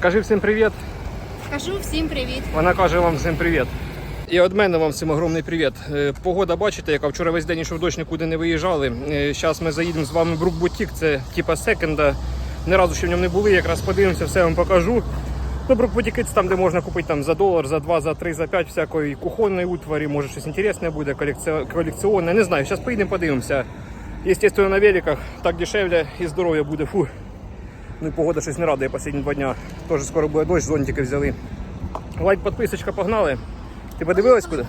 Кажи всім привіт. Кажу всім привіт. Вона каже вам всім привіт. І від мене вам всім огромний привіт. Е, Погода, бачите, яка вчора весь день йшов дощ, нікуди не виїжджали. Зараз ми заїдемо з вами в Брук Бутік, це типа секонда. Ні разу ще в ньому не були, якраз подивимося, все вам покажу. Ну, Брукбутік це там, де можна купити там, за долар, за два, за три, за п'ять всякої кухонної утварі, може щось інтересне буде, колекці- колекціонне. Не знаю, зараз поїдемо, подивимося. Естественно, на великах так дешевле і здоров'я буде. Фу. Ну і погода щось не радує останні два дня. Теж скоро буде дощ, зонтики взяли. Лайк, підписочка, погнали. Ти подивилась куди?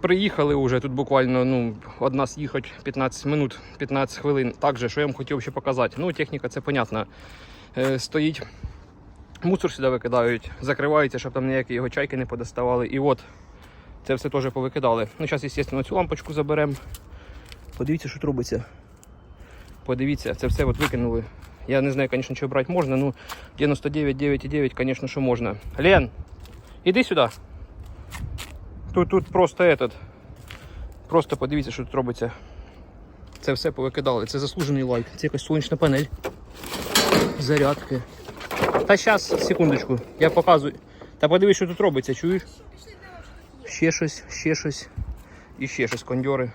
Приїхали вже тут буквально ну, од нас їхати 15 минут, 15 хвилин. Так же, що я вам хотів ще показати. Ну, техніка, це понятно. Е, стоїть, мусор сюди викидають, закривається, щоб там ніякі його чайки не подоставали. І от це все теж повикидали. Ну, зараз, звісно, цю лампочку заберемо. Подивіться, що робиться. Подивіться, це все от викинули. Я не знаю, звісно, що брати можна, ну 99,9,9, звісно, що можна. Лен, іди сюди. Тут, тут просто этот. Просто подивіться, що тут робиться. Це все повикидали. Це заслужений лайк. Це якась сонячна панель. Зарядки. Та зараз, секундочку, я показую. Та подивись, що тут робиться, чуєш? Ще щось, ще щось. І ще щось, кондьори.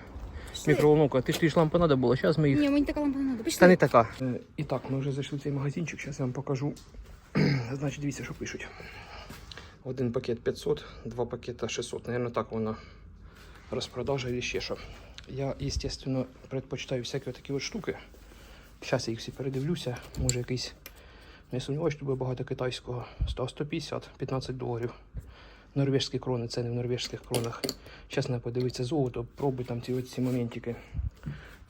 Мікроволновка. Ти ж ті ж лампа треба було, зараз ми їх. Ні, мені така лампа не треба. Та не така. Е, І так, ми вже зайшли в цей магазинчик, зараз я вам покажу. Значить, дивіться, що пишуть. Один пакет 500, два пакета 600. Наверно, так воно розпродажа і ще що. Я, естественно, предпочитаю всякі такі от штуки. Зараз я їх всі передивлюся. Може якийсь. Не сумніваюся, що буде багато китайського. 100, 150, 15 доларів. Норвежські крони, це не в норвежських кронах. Зараз не подивитися золото, пробуй там ці оці моментики.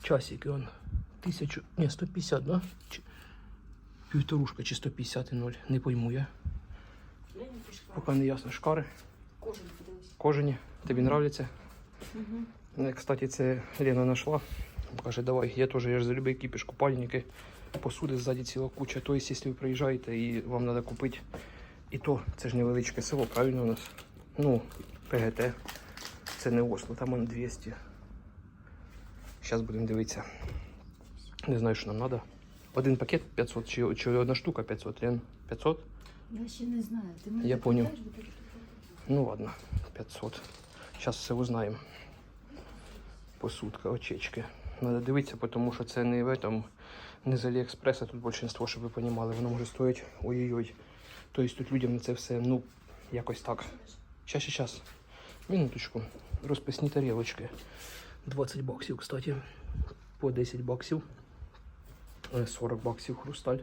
Часики он. Тисячу. Ні, 150, да? Чи... Півторушка чи 150 і 0. Не пойму я. Поки не ясно. Шкари. Кожені. Тобі нравляться? Угу. Кстати, це Лена знайшла. Каже, давай, я теж я ж за любий кіпіш, купальники, посуди ззаді ціла куча. Тобто, якщо ви приїжджаєте і вам треба купити, і то це ж невеличке село, правильно у нас? Ну, ПГТ. Це не Осло, там он 200. Зараз будемо дивитися. Не знаю, що нам треба. Один пакет 500 чи, чи одна штука 500, Лен? 500? Я ще не знаю. Ти мене Я понял. Ну ладно, 500. Зараз все узнаємо. Посудка, очечки. Надо дивитися, тому що це не в этом, не з Аліекспреса, тут більшинство, щоб ви розуміли, воно може стоїть ой-ой-ой. Тобто тут людям на це все, ну, якось так. Щас, щас. Минуточку. Розписні тарілочки. 20 баксів, кстати. По 10 баксів. Е, 40 баксів хрусталь.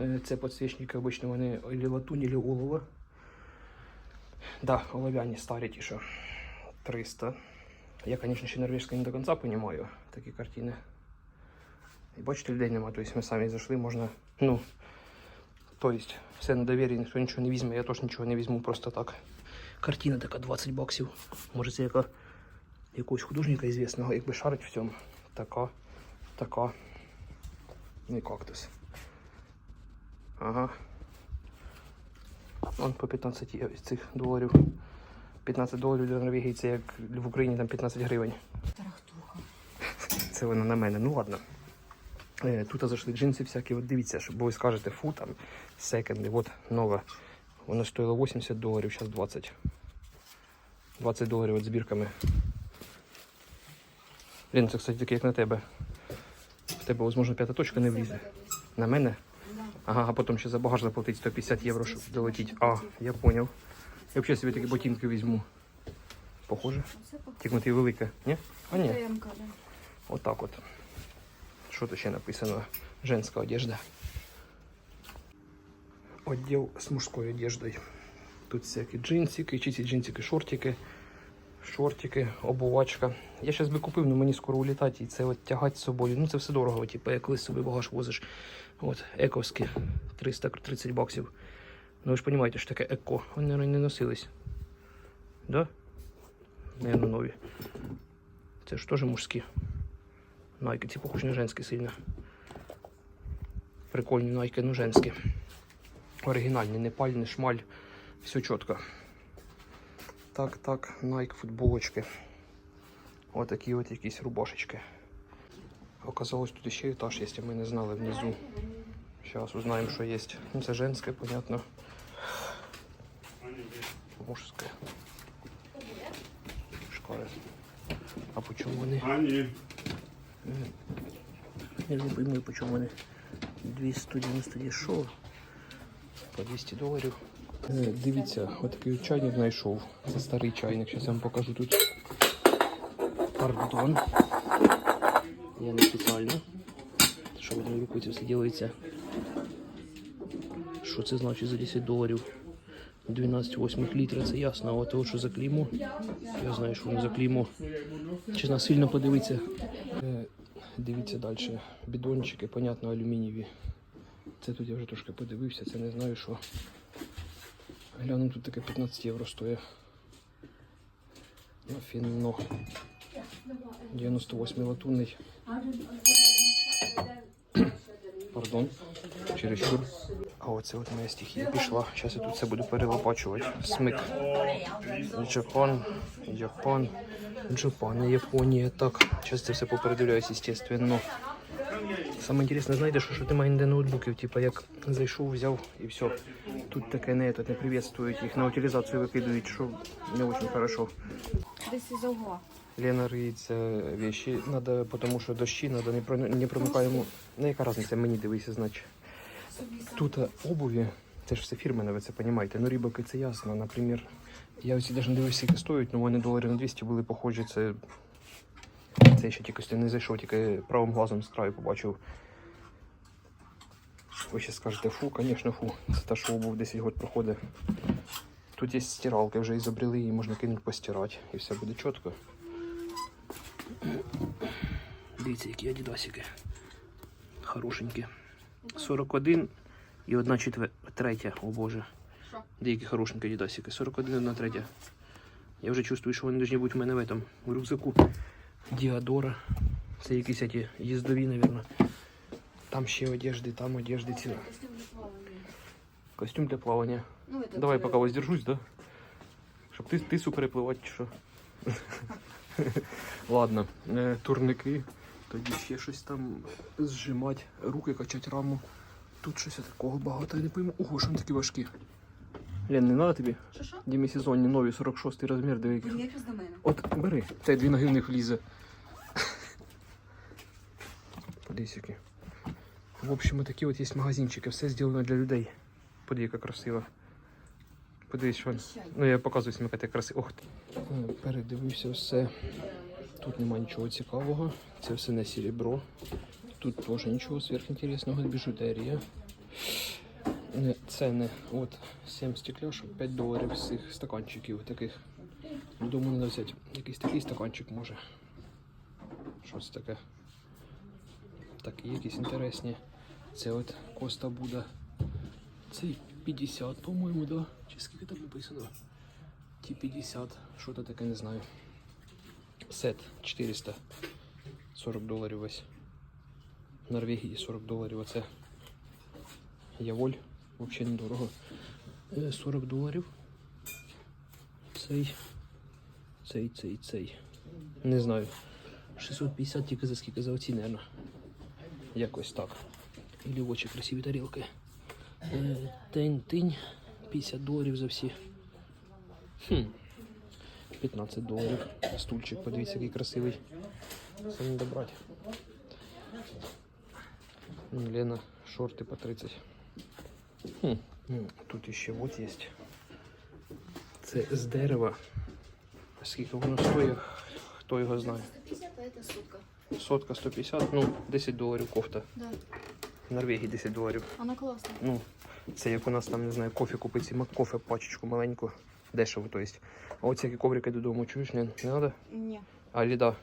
Е, Це підсвічники, обично вони или латунь, или олово. Да, олов'яні старі ті, що 300. Я, конечно, ще норвежська не до кінця розумію такі картини. І бачите, людей нема, тобто ми самі зайшли, можна, ну, тобто, все на довір'ї, ніхто нічого не візьме, я теж нічого не візьму просто так. Картина така 20 баксів. Може це яка якогось художника звісного, якби шарить в цьому. Така, така. Ну і кактус. Ага. Он по 15 цих доларів. 15 доларів для Норвегії це як в Україні там 15 гривень. Тарахтуха. Це воно на мене. Ну ладно. Е, Тут зайшли джинси всякі, от дивіться, щоб ви скажете, фу, там секонди, от нове. Воно стоїло 80 доларів, зараз 20. 20 доларів от збірками. Лін, це, кстати, таке, як на тебе. В тебе, можливо, п'ята точка не влізе. На мене? Ага, а потім ще за багаж заплатити 150 євро, щоб долетіти. А, я поняв. Я взагалі собі такі ботинки візьму. Похоже. Тільки ти велике, ні? А ні. ТМК, да. Что тут ще написано? Женская одежда. Отдел с мужской одеждой. Тут всякі джинсики, чи джинсики, шортики, шортики, обувачка. Я зараз би купив, але мені скоро улітати і це от тягати з собою. Ну це все дорого, типу, як з собою багаж возиш. От, ековські 330 баксів. Ну ви ж розумієте, що таке еко. Вони, не носились. Да? Наверно, нові. Це ж теж мужські. Найки, ці похожі на женські сильно. Прикольні найки, ну женські. Оригінальні, не паль, не шмаль. Все чітко. Так, так, Nike футболочки. Отакі от якісь рубашечки. Оказалось, тут ще етаж є, ми не знали внизу. Сейчас узнаем, что есть. Ну, це женское, понятно. Мужское. Шкари. А по чому вони? Я не пойму, по чому вони. 290 дешево. По 200 доларів. Е, Дивіться, отакий от чайник знайшов. Це старий чайник. Зараз я вам покажу тут. Пардон. Я не спеціально. Що в одній руку це все ділиться. Що це значить за 10 доларів? 12 восьмих літра, це ясно. От того, що за клеймо, я знаю, що воно за клеймо. Чи насильно подивитися. Е, Дивіться далі. Бідончики, понятно, алюмінієві. Це тут я вже трошки подивився, це не знаю що. Гляну, тут таке 15 євро стоїть. Ну, фінно. 98 латунний. Пардон. Чересчур. А оце от моя стихія пішла. Зараз я тут це буду перелопачувати. Смик. Джапан, Япон, Джапан, Японія. Так, зараз це все попередивляюсь, естественно. Саме інтересне, знаєте, що, що немає ніде ноутбуків, типа як зайшов, взяв і все. Тут таке не, тут не приветствують, їх на утилізацію викидають, що не дуже хорошо. Десь із угла. Лена риється вещи, надо, тому що дощі, надо не, про, не промикаємо. Ну, яка різниця, мені дивися, значить. Тут е, обуві, це ж все фірменне, ви це розумієте. Ну, рібаки це ясно. Наприклад, я ось навіть не дивився, скільки стоять, ну вони доларів на 200 були похожі. Це, це ще тільки не зайшов, тільки правим глазом з краю побачив. Ви ще скажете, фу, звісно, фу. Це та, що обув 10 років проходить. Тут є стиралки, вже ізобрели, її можна кинути постирати, і все буде чітко. Дивіться, які адідасики. Хорошенькі. 41 і одна четвер... третя, о боже. Деякі хорошенькі адідасики. 41 і одна третя. Я вже чувствую, що вони повинні бути в мене в этом, в рюкзаку. Діадора. Це якісь ті їздові, мабуть. Там ще одежди, там одежди ціла. Костюм для плавання. Ну, это Давай поки воздержусь, да? Щоб ти, тису перепливати чи що. Ладно, е, турники. Тоді ще щось там зжимати, руки качати раму. Тут щось такого багато, я не пойму. Ого, що вони такі важкі. Лен, не треба тобі? Що що? Демісезонні нові 46 розмір, диви. який. Блін, якраз до мене. От бери, це дві ноги в них влізе. Подивись які. В общем, такі от є магазинчики, все зроблено для людей. Подивись, яка красиво. Подивись, що. Ну я показую сміка, як красиво. Ох ти. Передивився все. Тут нема нічого цікавого. Це все не серебро. Тут теж нічого сверхінтересного, біжутерія. Не, Ціни. От 7 стекляшок, 5 доларів з цих стаканчиків таких. Думаю, треба взяти якийсь такий стаканчик може. Що це таке? Так, якісь інтересні. Це от Коста Буда. Цей 50, по-моєму, да? Чи скільки там написано? Ті 50, що то таке, не знаю. Сет 400. 40 доларів весь. В Норвегії 40 доларів оце. Яволь, взагалі недорого. Е, 40 доларів. Цей. Цей, цей, цей. Не знаю. 650 тільки за скільки за оці, наверное. Якось так. Ілі очі красиві тарілки. Е, Тень-тинь. 50 доларів за всі. Хм. 15 доларів. Стульчик, подивіться, який красивий. Це не добрати. Лена, шорти по 30. Хм. Тут іще от є. Це з дерева. Скільки воно стоїть, хто його знає. 150, а это сутка. Сотка 150, ну 10 доларів кофта. Да. В Норвегії 10 доларів. Вона класна. Ну, це як у нас там, не знаю, кофе купити, кофе пачечку маленьку, дешево, то есть. А оці які коврики додому, чуєш, не, не треба? Ні. А ліда,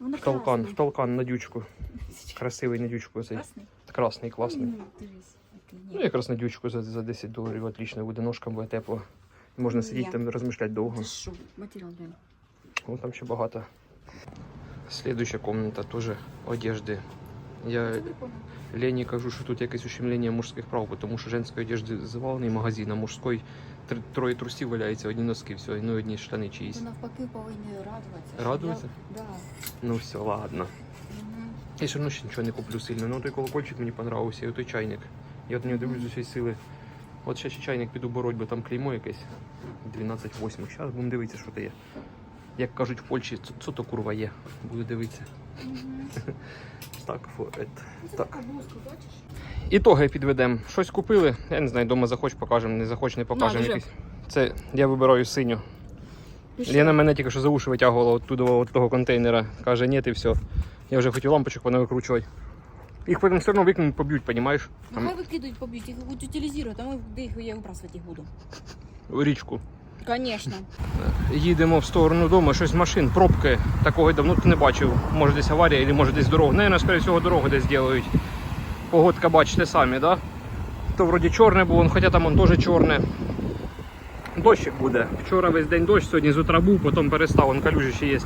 Вона в толкан, в толкан на дючку. Красивий на дючку цей. Красний? Красний, класний. Ну, дивись. Ну, якраз на дючку за, за 10 доларів отлично буде, ножкам буде тепло. Можна сидіти Ні. там розмишляти довго. Що? Матеріал, блін. Ну, там ще багато. Следующая комната тоже одежды. Я Лені кажу, що тут якесь ущемлення мужських прав, тому що женської одежди завалений магазин, а мужської тр- троє трусів валяється, одні носки, все, ну одні штани чиїсь. Ти навпаки повинні радуватися. Радуватися? Я- Да. Ну все, ладно. Мгм. Я все одно ще нічого не куплю сильно. Ну той колокольчик мені понравився, і той чайник. Я от на нього дивлюсь з усієї сили. От ще ще чайник піду бороть, бо там клеймо якесь. 12 8 Зараз будемо дивитися, що це є. Як кажуть в Польщі, що то курва є. Буду дивитися. Так, фо. Так. Така блузка, бачиш? Ітоги підведемо. Щось купили. Я не знаю, дома захоч покажемо, не захоч, не покажемо. якийсь. Це я вибираю синю. Лена мене тільки що за уші витягувала оттуда, от того контейнера. Каже, ні, і все. Я вже хотів лампочок понавикручувати. Їх потім все одно викинуть, поб'ють, розумієш? Ну, хай викидують поб'ють, їх будуть утилізувати, а ми де їх я вибрасувати їх буду. У річку. Звісно. Їдемо в сторону дому, щось машин, пробки. Такого давно не бачив. Може десь аварія, або може десь дорога. Наверно, скоріше всього, дорогу десь ділають. Погодка бачите самі, да? То вроді чорне було, ну, хоча там он теж чорне. Дощик буде. Вчора весь день дощ, сьогодні з утра був, потім перестав, он калюжі ще є.